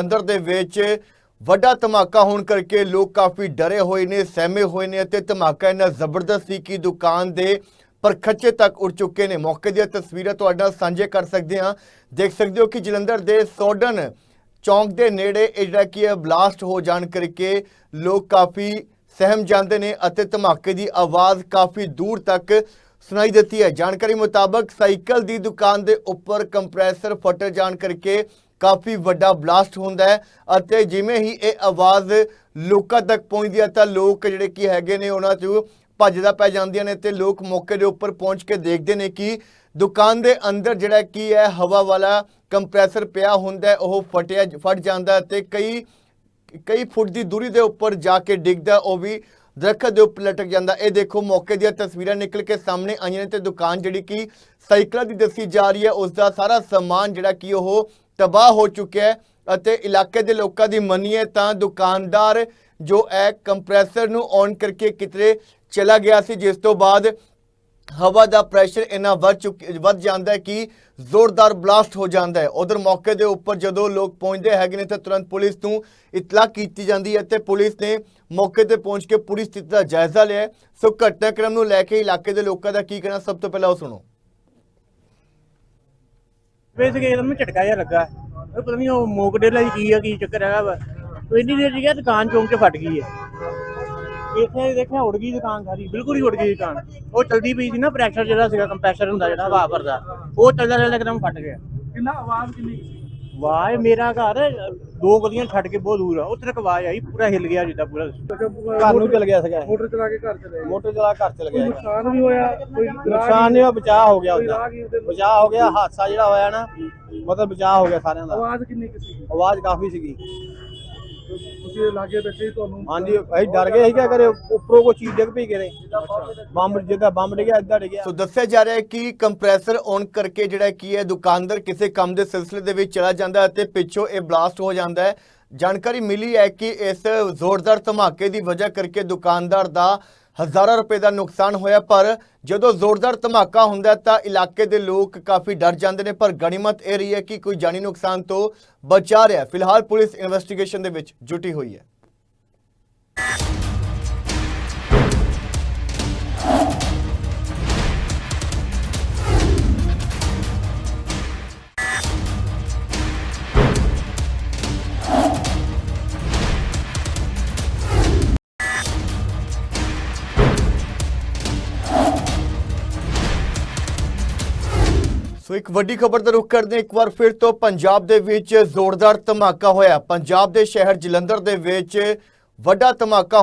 ਅੰਦਰ ਦੇ ਵਿੱਚ ਵੱਡਾ ਧਮਾਕਾ ਹੋਣ ਕਰਕੇ ਲੋਕ ਕਾਫੀ ਡਰੇ ਹੋਏ ਨੇ, ਸਹਿਮੇ ਹੋਏ ਨੇ ਅਤੇ ਧਮਾਕਾ ਇੰਨਾ ਜ਼ਬਰਦਸਤ ਸੀ ਕਿ ਦੁਕਾਨ ਦੇ ਪਰਖੱਚੇ ਤੱਕ ਉੱਡ ਚੁੱਕੇ ਨੇ। ਮੌਕੇ ਦੀਆਂ ਤਸਵੀਰਾਂ ਤੁਹਾਡੇ ਨਾਲ ਸਾਂਝੇ ਕਰ ਸਕਦੇ ਹਾਂ। ਦੇਖ ਸਕਦੇ ਹੋ ਕਿ ਜਲੰਧਰ ਦੇ ਸੋਡਨ ਚੌਂਕ ਦੇ ਨੇੜੇ ਇਹ ਜਿਹੜਾ ਕੀ ਹੈ ਬਲਾਸਟ ਹੋ ਜਾਣ ਕਰਕੇ ਲੋਕ ਕਾਫੀ ਸਹਿਮ ਜਾਂਦੇ ਨੇ ਅਤੇ ਧਮਾਕੇ ਦੀ ਆਵਾਜ਼ ਕਾਫੀ ਦੂਰ ਤੱਕ ਸੁਣਾਈ ਦਿੱਤੀ ਹੈ। ਜਾਣਕਾਰੀ ਮੁਤਾਬਕ ਸਾਈਕਲ ਦੀ ਦੁਕਾਨ ਦੇ ਉੱਪਰ ਕੰਪਰੈਸਰ ਫਟ ਜਾਣ ਕਰਕੇ ਕਾਫੀ ਵੱਡਾ ਬਲਾਸਟ ਹੁੰਦਾ ਹੈ ਅਤੇ ਜਿਵੇਂ ਹੀ ਇਹ ਆਵਾਜ਼ ਲੋਕਾਂ ਤੱਕ ਪਹੁੰਚਦੀ ਹੈ ਤਾਂ ਲੋਕ ਜਿਹੜੇ ਕੀ ਹੈਗੇ ਨੇ ਉਹਨਾਂ 'ਚ ਭੱਜਦਾ ਪੈ ਜਾਂਦੀਆਂ ਨੇ ਤੇ ਲੋਕ ਮੌਕੇ ਦੇ ਉੱਪਰ ਪਹੁੰਚ ਕੇ ਦੇਖਦੇ ਨੇ ਕਿ ਦੁਕਾਨ ਦੇ ਅੰਦਰ ਜਿਹੜਾ ਕੀ ਹੈ, ਹਵਾ ਵਾਲਾ ਕੰਪਰੈਸਰ ਪਿਆ ਹੁੰਦਾ ਉਹ ਫਟਿਆ ਫਟ ਜਾਂਦਾ ਹੈ ਤੇ ਕਈ ਕਈ ਫੁੱਟ ਦੀ ਦੂਰੀ ਦੇ ਉੱਪਰ ਜਾ ਕੇ ਡਿੱਗਦਾ, ਉਹ ਵੀ ਦਰਖਤ ਦੇ ਉੱਪਰ ਲਟਕ ਜਾਂਦਾ। ਇਹ ਦੇਖੋ ਮੌਕੇ ਦੀਆਂ ਤਸਵੀਰਾਂ ਨਿਕਲ ਕੇ ਸਾਹਮਣੇ ਆਈਆਂ ਨੇ ਤੇ ਦੁਕਾਨ ਜਿਹੜੀ ਕਿ ਸਾਈਕਲਾਂ ਦੀ ਦੱਸੀ ਜਾ ਰਹੀ ਹੈ ਉਸ ਦਾ ਸਾਰਾ ਸਮਾਨ ਜਿਹੜਾ ਕਿ ਉਹ ਤਬਾਹ ਹੋ ਚੁੱਕਿਆ ਹੈ ਅਤੇ ਇਲਾਕੇ ਦੇ ਲੋਕਾਂ ਦੀ ਮੰਨੀਏ ਤਾਂ ਦੁਕਾਨਦਾਰ ਜੋ ਹੈ ਕੰਪਰੈਸਰ ਨੂੰ ਔਨ ਕਰਕੇ ਕਿਤੇ ਚਲਾ ਗਿਆ ਸੀ, ਜਿਸ ਤੋਂ ਬਾਅਦ ਹਵਾ ਦਾ ਪ੍ਰੈਸ਼ਰ ਇੰਨਾ ਵੱਧ ਚੁੱਕ, ਵੱਧ ਜਾਂਦਾ ਹੈ ਕਿ ਜ਼ੋਰਦਾਰ ਬਲਾਸਟ ਹੋ ਜਾਂਦਾ ਹੈ। ਉਧਰ ਮੌਕੇ ਦੇ ਉੱਪਰ ਜਦੋਂ ਲੋਕ ਪਹੁੰਚਦੇ ਹੈਗੇ ਨੇ ਤਾਂ ਤੁਰੰਤ ਪੁਲਿਸ ਨੂੰ ਇਤਲਾਹ ਕੀਤੀ ਜਾਂਦੀ ਹੈ ਤੇ ਪੁਲਿਸ ਨੇ ਮੌਕੇ ਤੇ ਪਹੁੰਚ ਕੇ ਪੂਰੀ ਸਥਿਤੀ ਦਾ ਜਾਇਜ਼ਾ ਲਿਆ ਸੋ ਘਟਨਾਕ੍ਰਮ ਨੂੰ ਲੈ ਕੇ ਇਲਾਕੇ ਦੇ ਲੋਕਾਂ ਦਾ ਕੀ ਕਹਿਣਾ, ਸਭ ਤੋਂ ਪਹਿਲਾਂ ਉਹ ਸੁਣੋ। ਵੇਚ ਕੇ ਇਹਨੂੰ ਝਟਕਾ ਜਿਹਾ ਲੱਗਾ। ਉਹ ਪਤਾ ਨਹੀਂ ਉਹ ਮੋਕ ਡੇਲਾ ਦੀ ਕੀ ਆ, ਕੀ ਚੱਕਰ ਹੈਗਾ ਵਾ। ਉਹ ਇੰਨੀ ਦੇਰ ਚ ਦੁਕਾਨ ਚੌਂਕ 'ਚ ਫਟ ਗਈ ਹੈ ਇੱਥੇ ਦੇਖਿਆ ਉੜ ਗਈ ਦੁਕਾਨ ਸਾਰੀ, ਬਿਲਕੁਲ ਹੀ ਉੜ ਗਈ ਦੁਕਾਨ। ਉਹ ਚਲਦੀ ਪਈ ਸੀ ਨਾ ਪ੍ਰੈਸ਼ਰ ਜਿਹੜਾ ਸੀਗਾ ਕੰਪਰੈਸਰ ਹੁੰਦਾ ਜਿਹੜਾ, ਹਵਾ ਭਰਦਾ। ਉਹ ਚੱਲਦਾ ਚੱਲਦਾ ਇੱਕਦਮ ਫਟ ਗਿਆ। ਕਿੰਨਾ, ਆਵਾਜ਼ ਕਿੰਨੀ? ਵਾਹ ਮੇਰਾ ਘਰ ਦੋ ਗਲੀਆਂ ਛੱਡ ਕੇ ਬਹੁਤ ਦੂਰ ਆ। ਉੱਥੇ ਤੱਕ ਆਵਾਜ਼ ਆਈ ਪੂਰਾ ਹਿੱਲ ਗਿਆ ਜਿੱਦਾਂ ਪੂਰਾ। ਘਰ ਨੂੰ ਚਲ ਗਿਆ ਸੀਗਾ ਮੋਟਰ ਚਲਾ ਕੇ ਘਰ ਚਲੇ ਮੋਟਰ ਚਲਾ ਘਰ ਚਲ ਕੋਈ ਨੁਕਸਾਨ ਵੀ ਹੋਇਆ? ਕੋਈ ਨੁਕਸਾਨ ਨਹੀਂ ਹੋਇਆ ਬਚਾਅ ਹੋ ਗਿਆ ਉਹਦਾ। ਬਚਾਅ ਹੋ ਗਿਆ ਹਾਦਸਾ ਜਿਹੜਾ ਹੋਇਆ ਨਾ ਮਤਲਬ ਬਚਾਅ ਹੋ ਗਿਆ ਸਾਰਿਆਂ ਦਾ। ਆਵਾਜ਼ ਕਿੰਨੀ ਕੁ ਸੀ? ਆਵਾਜ਼ ਕਾਫੀ ਸੀਗੀ। ਤੁਸੀਂ ਲਾਗੇ ਬੈਠੇ ਸੀ ਤੁਹਾਨੂੰ? ਹਾਂਜੀ ਅਸੀਂ ਡਰ ਗਏ ਸੀ ਕਿ ਅਗਰ ਉੱਪਰੋਂ ਕੋਈ ਚੀਜ਼ ਡਿੱਗ ਪਈ ਕਰੇ ਬੰਬ ਜਿੱਦਾਂ ਬੰਬ ਡਿੱਗਿਆ ਏਦਾਂ ਡਿੱਗਿਆ। ਸੋ ਦੱਸਿਆ ਜਾ ਰਿਹਾ ਹੈ ਕਿ ਕੰਪਰੈਸਰ ਔਨ ਕਰਕੇ ਜਿਹੜਾ ਕੀ ਹੈ ਦੁਕਾਨਦਾਰ ਕਿਸੇ ਕੰਮ ਦੇ ਸਿਲਸਿਲੇ ਦੇ ਵਿੱਚ ਚਲਾ ਜਾਂਦਾ ਹੈ ਅਤੇ ਪਿੱਛੋਂ ਇਹ ਬਲਾਸਟ ਹੋ ਜਾਂਦਾ ਹੈ। ਜਾਣਕਾਰੀ ਮਿਲੀ ਹੈ ਕਿ ਇਸ ਜ਼ੋਰਦਾਰ ਧਮਾਕੇ ਦੀ ਵਜ੍ਹਾ ਕਰਕੇ ਦੁਕਾਨਦਾਰ ਦਾ ਹਜ਼ਾਰਾਂ ਰੁਪਏ ਦਾ ਨੁਕਸਾਨ ਹੋਇਆ, ਪਰ ਜਦੋਂ ਜ਼ੋਰਦਾਰ ਧਮਾਕਾ ਹੁੰਦਾ ਤਾਂ ਇਲਾਕੇ ਦੇ ਲੋਕ ਕਾਫੀ ਡਰ ਜਾਂਦੇ ਨੇ। ਪਰ ਗਣੀਮਤ ਇਹ ਰਹੀ ਹੈ ਕਿ ਕੋਈ ਜਾਨੀ ਨੁਕਸਾਨ ਤੋਂ ਬਚਾ ਰਿਹਾ ਫਿਲਹਾਲ ਪੁਲਿਸ ਇਨਵੈਸਟੀਗੇਸ਼ਨ ਦੇ ਵਿੱਚ ਜੁਟੀ ਹੋਈ ਹੈ। ਸੋ ਇੱਕ ਵੱਡੀ ਖਬਰ ਦਾ ਰੁਖ ਕਰਦੇ ਹਾਂ। ਇੱਕ ਵਾਰ ਫਿਰ ਤੋਂ ਪੰਜਾਬ ਦੇ ਵਿੱਚ ਜ਼ੋਰਦਾਰ ਧਮਾਕਾ ਹੋਇਆ ਪੰਜਾਬ ਦੇ ਸ਼ਹਿਰ ਜਲੰਧਰ ਦੇ ਵਿੱਚ ਵੱਡਾ ਧਮਾਕਾ